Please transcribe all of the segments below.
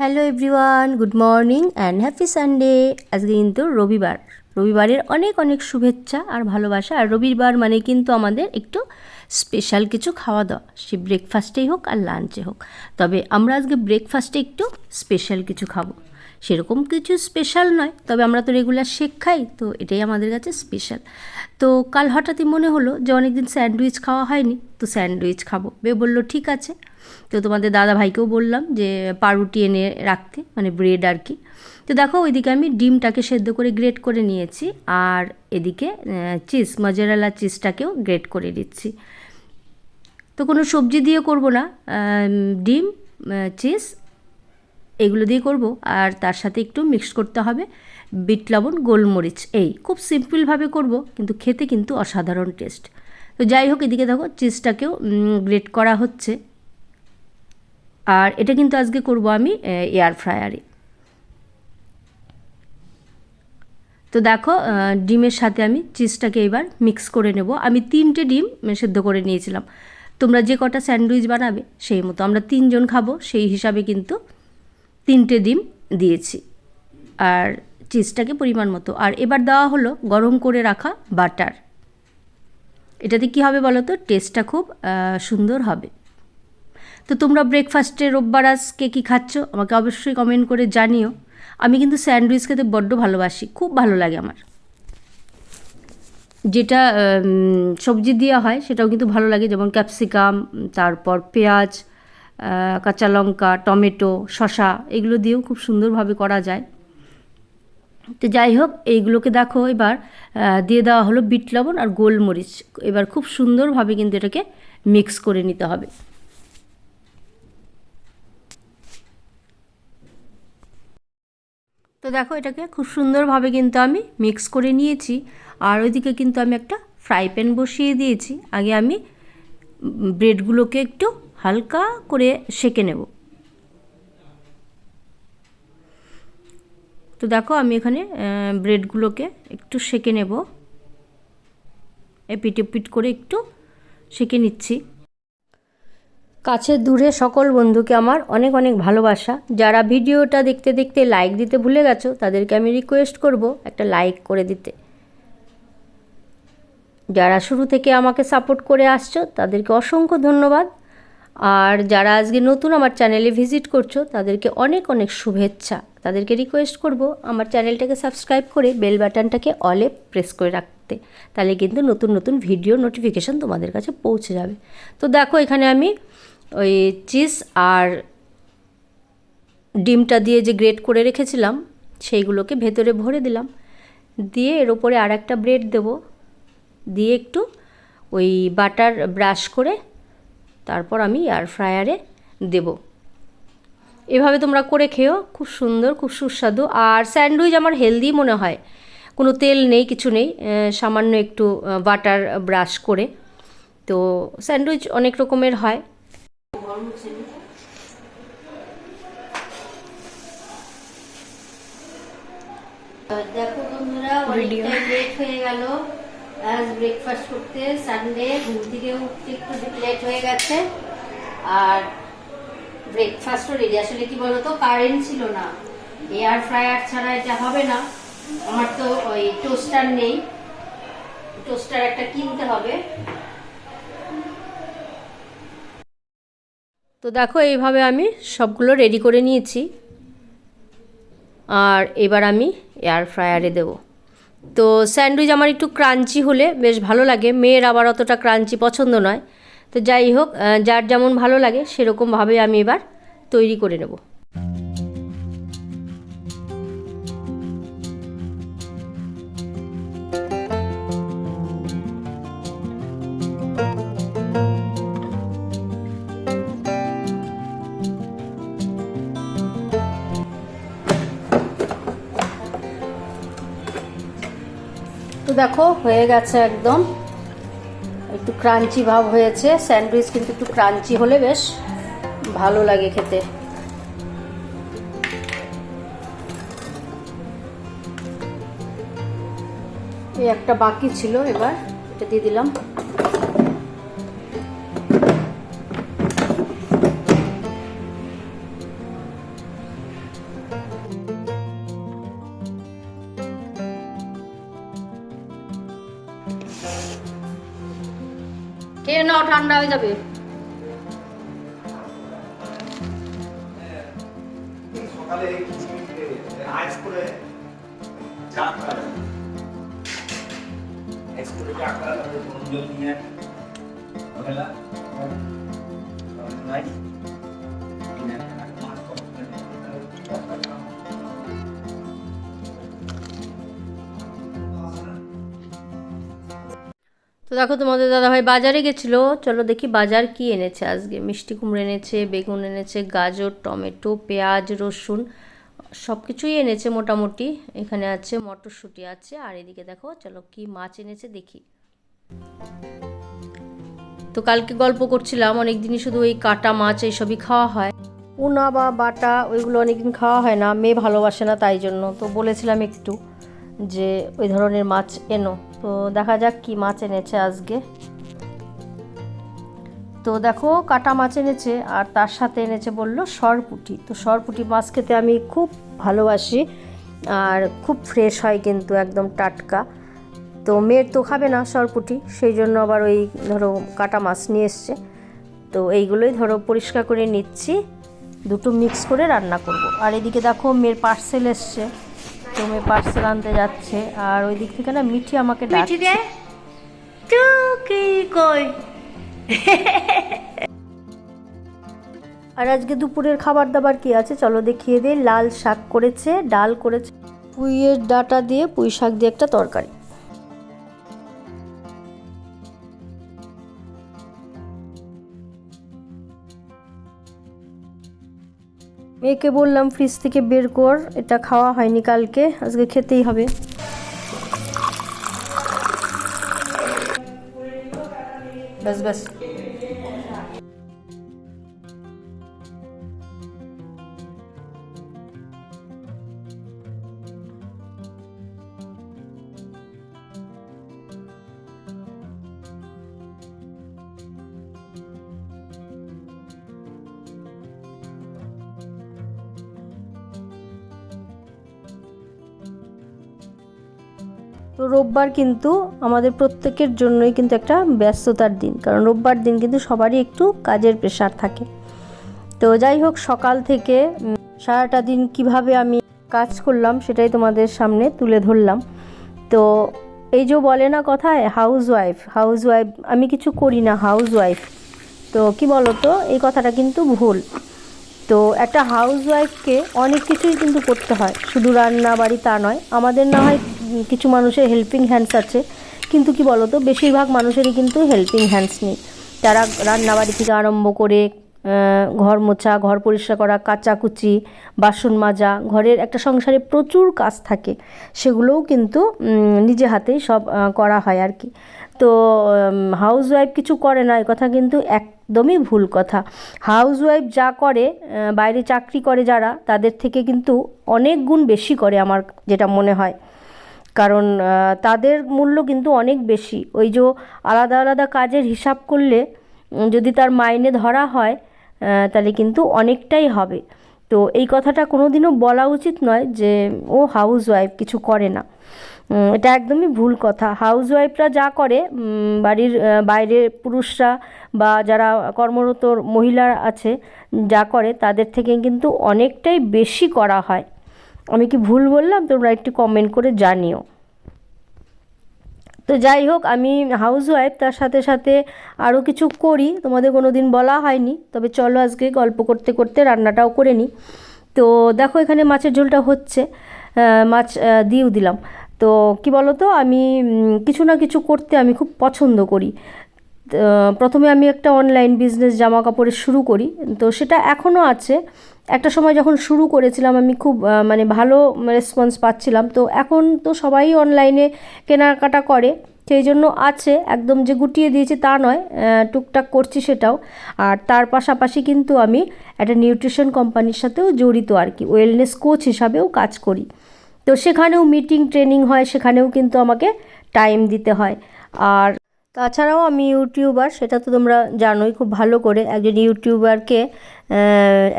Hello everyone good morning and happy Sunday আজকে কিন্তু রবিবার। রবিবারের অনেক অনেক শুভেচ্ছা আর ভালোবাসা। আর রবিবার মানে কিন্তু আমাদের একটু স্পেশাল কিছু খাওয়া দাওয়া। সে ব্রেকফাস্টেই হোক আর লাঞ্চে হোক। তবে আমরা আজকে ব্রেকফাস্টে একটু স্পেশাল কিছু খাব। সেরকম কিছু স্পেশাল নয়, তবে আমরা তো রেগুলার শেক খাই, তো এটাই আমাদের কাছে স্পেশাল তো কাল হঠাৎই মনে হলো যে অনেকদিন স্যান্ডউইচ খাওয়া হয়নি, তো স্যান্ডউইচ খাব। বে বলল, ঠিক আছে। তো তোমাদের দাদা ভাইকেও বললাম যে পাউরুটি এনে রাখতে মানে ব্রেড আর কি। তো দেখো, ওইদিকে আমি ডিমটাকে সেদ্ধ করে গ্রেট করে নিয়েছি আর এদিকে চিজ মজারালা চিজটাকেও গ্রেট করে দিচ্ছি। তো কোনো সবজি দিয়ে করব না ডিম চিজ এগুলো দিয়ে করব। আর তার সাথে একটু মিক্স করতে হবে বিট লবণ, গোলমরিচ। এই, খুব সিম্পলভাবে করব, কিন্তু খেতে কিন্তু অসাধারণ টেস্ট তো যাই হোক, এদিকে দেখো চিজটাকেও গ্রেট করা হচ্ছে। আর এটা কিন্তু আজকে করব আমি এয়ার ফ্রায়ারে তো দেখো ডিমের সাথে আমি চিজটাকে এবার মিক্স করে নেব। আমি তিনটে ডিম সেদ্ধ করে নিয়েছিলাম। তোমরা যে কটা স্যান্ডউইচ বানাবে সেই মতো। আমরা তিনজন খাব, সেই হিসাবে কিন্তু তিনটে ডিম দিয়েছি। আর চিজটাকে পরিমাণ মতো। আর এবার দেওয়া হলো গরম করে রাখা বাটার। এটাতে কী হবে বলো তো? টেস্টটা খুব সুন্দর হবে। তো তোমরা ব্রেকফাস্টে রোববার আজকে কী খাচ্ছ? আমাকে অবশ্যই কমেন্ট করে জানিও। আমি কিন্তু স্যান্ডউইচ খেতে বড্ড ভালোবাসি, খুব ভালো লাগে আমার। যেটা সবজি দেওয়া হয়, সেটাও কিন্তু ভালো লাগে, যেমন ক্যাপসিকাম তারপর পেঁয়াজ কাঁচা লঙ্কা, টমেটো শশা এগুলো দিয়েও খুব সুন্দরভাবে করা যায়। তো যাই হোক, এইগুলোকে দেখো এবার দিয়ে দেওয়া হলো বিট লবণ আর গোলমরিচ। এবার খুব সুন্দরভাবে কিন্তু এটাকে মিক্স করে নিতে হবে। তো দেখো এটাকে খুব সুন্দরভাবে কিন্তু আমি মিক্স করে নিয়েছি। আর ওইদিকে কিন্তু আমি একটা ফ্রাই প্যান বসিয়ে দিয়েছি। আগে আমি ব্রেডগুলোকে একটু হালকা করে সেকে নেব। তো দেখো আমি এখানে ব্রেডগুলোকে একটু সেকে নেব। এপিট এপিট করে একটু সেকে নিচ্ছি। কাছে দূরে সকল বন্ধুকে আমার অনেক অনেক ভালোবাসা। যারা ভিডিওটা দেখতে দেখতে লাইক দিতে ভুলে গেছো, তাদেরকে আমি রিকোয়েস্ট করব একটা লাইক করে দিতে। যারা শুরু থেকে আমাকে সাপোর্ট করে আসছো, তাদেরকে অসংখ্য ধন্যবাদ। আর যারা আজকে নতুন আমার চ্যানেলে ভিজিট করছ, তাদেরকে অনেক অনেক শুভেচ্ছা। তাদেরকে রিকোয়েস্ট করব আমার চ্যানেলটাকে সাবস্ক্রাইব করে বেল বাটনটাকে অলে প্রেস করে রাখতে। তাহলে কিন্তু নতুন নতুন ভিডিও নোটিফিকেশান তোমাদের কাছে পৌঁছে যাবে। তো দেখো এখানে আমি ওই চিজ আর ডিমটা দিয়ে যে গ্রেট করে রেখেছিলাম, সেইগুলোকে ভেতরে ভরে দিলাম। দিয়ে এর ওপরে আর একটা ব্রেড দেবো। দিয়ে একটু ওই বাটার ব্রাশ করে তারপর আমি এয়ার ফ্রায়ারে দেব। এভাবে তোমরা করে খেও খুব সুন্দর খুব সুস্বাদু। আর স্যান্ডউইচ আমার হেলদি মনে হয়। কোনো তেল নেই কিছু নেই। সামান্য একটু বাটার ব্রাশ করে। তো স্যান্ডউইচ অনেক রকমের হয়। দেখো বন্ধুরা অনেকটাই লেট হয়ে গেল। আজ ব্রেকফাস্ট করতে সানডে ঘুম থেকে উঠতে একটু লেট হয়ে গেছে। আর ব্রেকফাস্টও রেডি আসলে কি বলতো কারেন্ট ছিল না। এয়ার ফ্রায়ার ছাড়া এটা হবে না। আমার তো ওই টোস্টার নেই। টোস্টার একটা কিনতে হবে। তো দেখো, এইভাবে আমি সবগুলো রেডি করে নিয়েছি। আর এবার আমি এয়ার ফ্রায়ারে দেবো। তো স্যান্ডউইচ আমার একটু ক্রাঞ্চি হলে বেশ ভালো লাগে। মেয়ের আবার অতটা ক্রাঞ্চি পছন্দ নয়। তো যাই হোক যার যেমন ভালো লাগে, সেরকমভাবে আমি এবার তৈরি করে নেব। দেখো, হয়ে গেছে একদম। একটু ক্রাঞ্চি ভাব হয়েছে। স্যান্ডউইচ কিন্তু একটু ক্রাঞ্চি হলে বেশ ভালো লাগে খেতে। এই একটা বাকি ছিল এবার, এটা দিয়ে দিলাম। খেয়ে নাও ঠান্ডা হয়ে যাবে? সকালে তো দেখো তোমাদের দাদাভাই বাজারে গেছিল। চলো দেখি বাজার কি এনেছে আজকে। মিষ্টি কুমড়ো এনেছে, বেগুন এনেছে, গাজর, টমেটো, পেঁয়াজ, রসুন সব কিছুই এনেছে মোটামুটি। এখানে আছে মটরশুঁটি আছে, আর এদিকে দেখো, চলো কি মাছ এনেছে দেখি। তো কালকে গল্প করছিলাম অনেক দিনই শুধু ওই কাটা মাছ এইসবই খাওয়া হয়। পোনা বা বাটা ওইগুলো অনেকদিন খাওয়া হয় না, মেয়ে ভালোবাসে না তাই জন্য। তো বলেছিলাম একটু। যে ওই ধরনের মাছ এনো। তো দেখা যাক কি মাছ এনেছে আজকে। তো দেখো, কাটা মাছ এনেছে, আর তার সাথে এনেছে বলল সরপুটি। তো সরপুটি মাছ খেতে আমি খুব ভালোবাসি, আর খুব ফ্রেশ হয় কিন্তু একদম টাটকা। তো মেয়ের তো খাবে না সরপুটি, সেই জন্য আবার ওই ধরো কাটা মাছ নিয়ে এসছে। তো এইগুলোই ধরো পরিষ্কার করে নিচ্ছি, দুটো মিক্স করে রান্না করব। আর এদিকে দেখো মেয়ের পার্সেল এসছে। মেয়ে পার্সেল আনতে যাচ্ছে আর ওই দিক থেকে না মিঠি আমাকে ডাকছে। কি কই? আর আজকে দুপুরের খাবার দাবার কি আছে? চলো দেখিয়ে দেই। লাল শাক করেছে ডাল করেছে। পুঁইয়ের ডাটা দিয়ে পুঁই শাক দিয়ে একটা তরকারি। মেয়েকে বললাম, ফ্রিজ থেকে বের কর, এটা খাওয়া হয়নি কালকে, আজকে খেতেই হবে। ব্যাস ব্যাস। তো রোববার কিন্তু আমাদের প্রত্যেকের জন্যই কিন্তু একটা ব্যস্ততার দিন। কারণ রোববার দিন কিন্তু সবারই একটু কাজের প্রেশার থাকে। তো যাই হোক, সকাল থেকে সারাটা দিন কীভাবে আমি কাজ করলাম সেটাই তোমাদের সামনে তুলে ধরলাম। তো এই যে বলে না কথায় হাউস ওয়াইফ হাউস ওয়াইফ আমি কিছু করি না হাউস ওয়াইফ তো কি বলো তো এই কথাটা কিন্তু ভুল। তো একটা হাউস ওয়াইফকে অনেক কিছুই কিন্তু করতে হয়। শুধু রান্না বাড়ি তা নয়। আমাদের না হয় কিছু মানুষের হেল্পিং হ্যান্ডস আছে। কিন্তু কি বলতো, বেশিরভাগ মানুষেরই কিন্তু হেল্পিং হ্যান্ডস নেই। তারা রান্নাবাড়ি থেকে আরম্ভ করে ঘর মোছা, ঘর পরিষ্কার করা, কাচাকুচি, বাসন মাজা, ঘরের একটা সংসারে প্রচুর কাজ থাকে। সেগুলোও কিন্তু নিজে হাতেই সব করা হয় আর কি। তো হাউস ওয়াইফ কিছু করে না কথা কিন্তু একদমই ভুল কথা। হাউস ওয়াইফ যা করে বাইরে চাকরি করে যারা, তাদের থেকে কিন্তু অনেক গুণ বেশি করে আমার যেটা মনে হয়। কারণ তাদের মূল্য কিন্তু অনেক বেশি। ওই যে আলাদা আলাদা কাজের হিসাব করলে যদি তার মাইনে ধরা হয় তাহলে কিন্তু অনেকটাই হবে। তো এই কথাটা কোনোদিনও বলা উচিত নয় যে, ও হাউস ওয়াইফ কিছু করে না। এটা একদমই ভুল কথা। হাউস ওয়াইফরা যা করে বাড়ির বাইরের পুরুষরা বা যারা কর্মরত মহিলা আছে, যা করে, তাদের থেকে কিন্তু অনেকটাই বেশি করা হয়। আমি কি ভুল বললাম? তোমরা একটু কমেন্ট করে জানিও। তো যাই হোক, আমি হাউস ওয়াইফ তার সাথে সাথে আরও কিছু করি। তোমাদের কোনো দিন বলা হয়নি, তবে চলো আজকে গল্প করতে করতে রান্নাটাও করে নিই। তো দেখো এখানে মাছের ঝোলটা হচ্ছে। মাছ দিয়েও দিলাম। তো কি বলো তো আমি কিছু না কিছু করতে আমি খুব পছন্দ করি। প্রথমে আমি একটা অনলাইন বিজনেস জামা কাপড়ের শুরু করি। তো সেটা এখনও আছে। একটা সময় যখন শুরু করেছিলাম, আমি খুব মানে ভালো রেসপন্স পাচ্ছিলাম। তো এখন তো সবাই অনলাইনে কেনাকাটা করে। সেই জন্য আছে, একদম যে গুটিয়ে দিয়েছি তা নয় টুকটাক করছি সেটাও। আর তার পাশাপাশি কিন্তু আমি একটা নিউট্রিশন কোম্পানির সাথেও জড়িত আর কি ওয়েলনেস কোচ হিসাবেও কাজ করি। তো সেখানেও মিটিং ট্রেনিং হয়, সেখানেও কিন্তু আমাকে টাইম দিতে হয়। আর তাছাড়াও আমি ইউটিউবার, সেটা তো তোমরা জানোই, খুব ভালো করে একজন ইউটিউবারকে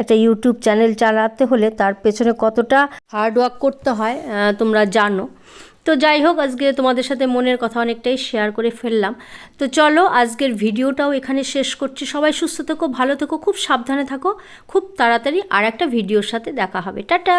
একটা ইউটিউব চ্যানেল চালাতে হলে তার পেছনে কতটা হার্ড ওয়ার্ক করতে হয় তোমরা জানো। তো যাই হোক, আজকে তোমাদের সাথে মনের কথা অনেকটাই শেয়ার করে ফেললাম। তো চলো, আজকের ভিডিওটাও এখানে শেষ করছি। সবাই সুস্থ থেকো, ভালো থেকো, খুব সাবধানে থাকো, খুব তাড়াতাড়ি আর একটা ভিডিওর সাথে দেখা হবে। টাটা!